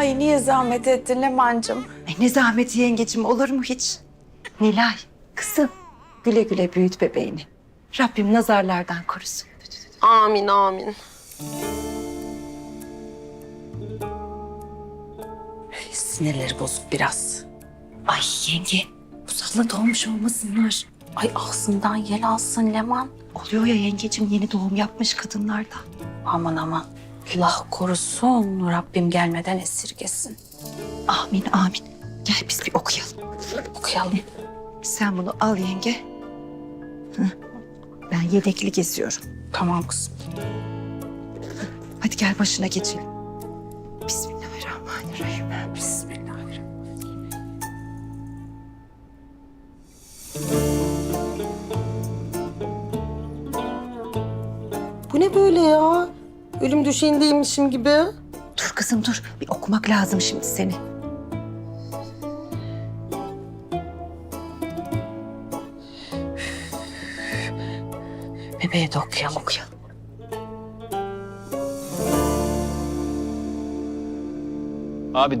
Ay niye zahmet ettin Leman'cığım? Ay ne zahmeti yengecim olur mu hiç? Nilay kızım güle güle büyüt bebeğini. Rabbim nazarlardan korusun. Amin amin. Sinirleri bozuk biraz. Ay yenge uzakla doğmuş olmasınlar. Ay ağzından yel alsın Leman. Oluyor ya yengecim yeni doğum yapmış kadınlarda. Aman aman. Allah korusun. Rabbim gelmeden esirgesin. Amin amin. Gel biz bir okuyalım. Okuyalım. Sen bunu al yenge. Hı. Ben yedekli geziyorum. Tamam kızım. Hadi gel başına geçelim. Bismillahirrahmanirrahim. Bismillahirrahmanirrahim. Bu ne böyle ya? Ölüm döşeğindeymişim gibi. Dur kızım dur. Bir okumak lazım şimdi seni. Bebeğe de okuyalım. Okuyalım. Abi